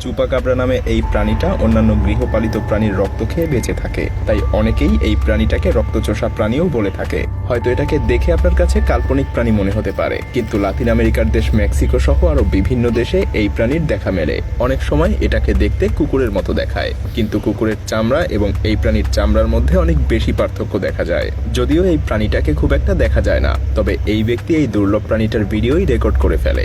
চুপাকাবরা নামে এই প্রাণীটা অন্যান্য গৃহপালিত প্রাণীর রক্ত খেয়ে বেঁচে থাকে। তাই অনেকেই এই প্রাণীটাকে রক্তচোষা প্রাণীও বলে থাকে। হয়তো এটাকে দেখে আপনার কাছে কাল্পনিক প্রাণী মনে হতে পারে। কিন্তু লাতিন আমেরিকার দেশ মেক্সিকো সহ আরও বিভিন্ন দেশে এই প্রাণীর দেখা মেলে। অনেক সময় এটাকে দেখতে কুকুরের মতো দেখায়। কিন্তু কুকুরের চামড়া এবং এই প্রাণীর চামড়ার মধ্যে অনেক বেশি পার্থক্য দেখা যায়। যদিও এই প্রাণীটাকে খুব একটা দেখা যায় না, তবে এই ব্যক্তি এই দুর্লভ প্রাণীটার ভিডিওই রেকর্ড করে ফেলে।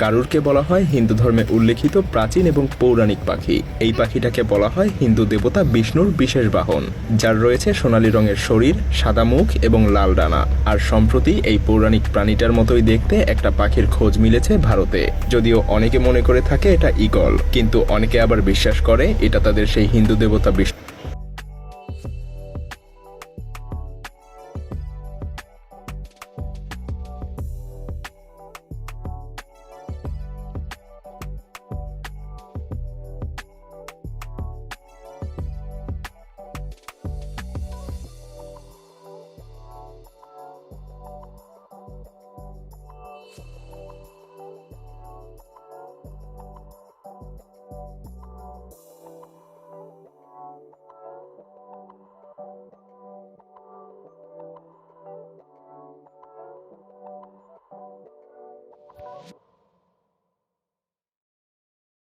গারুরকে বলা হয় হিন্দু ধর্মে উল্লেখিত প্রাচীন এবং পৌরাণিক পাখি। এই পাখিটাকে বলা হয় হিন্দু দেবতা বিষ্ণুর বিশেষ বাহন, যার রয়েছে সোনালী রঙের শরীর, সাদা মুখ এবং লাল ডানা। আর সম্প্রতি এই পৌরাণিক প্রাণীটার মতোই দেখতে একটা পাখির খোঁজ মিলেছে ভারতে। যদিও অনেকে মনে করে থাকে এটা ইগল কিন্তু অনেকে আবার বিশ্বাস করে এটা তাদের সেই হিন্দু দেবতা বিষ্ণু।